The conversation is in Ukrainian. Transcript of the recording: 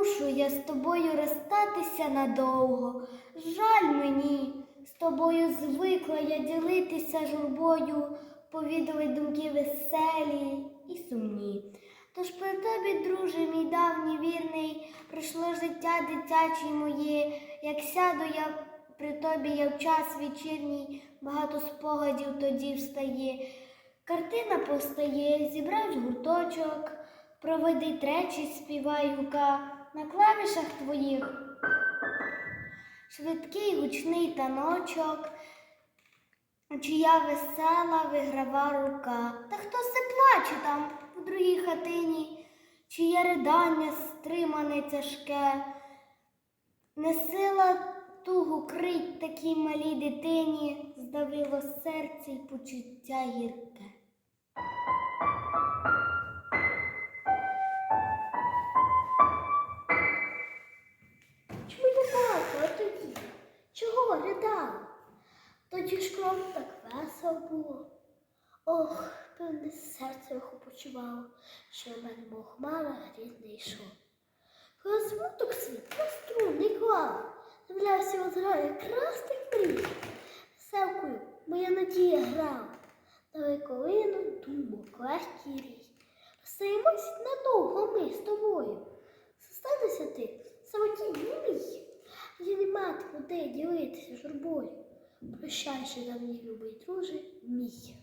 мушу я з тобою розстатися надовго. Жаль мені, з тобою звикла я ділитися журбою, повідали думки веселі і сумні. Тож при тобі, друже, мій давній вірний, пройшло життя дитяче моє, як сяду я при тобі, я в час вечірній, багато спогадів тоді встає. Картина повстає, зібрав гурточок, проведи тречі співай гука на клавішах твоїх. Швидкий гучний таночок, чия весела виграва рука. Та хто се плаче там у другій хатині, чиє ридання стримане тяжке, не сила тугу крить такій малій дитині, здавило серце й почуття гірке. Ридала? Тоді ж кров так весело було. Ох, певне серце його що в мене мов хмара йшов. Коли смуток світ на струн клав, з'являвся от граю красних мрій. Севкою моя надія грала, далековину думок легкий рій. Остаємось надовго ми з тобою. Зостанешся ти самотій мій. Я не матиму де ділитися журбою. Прощай, ще давній любий друже мій.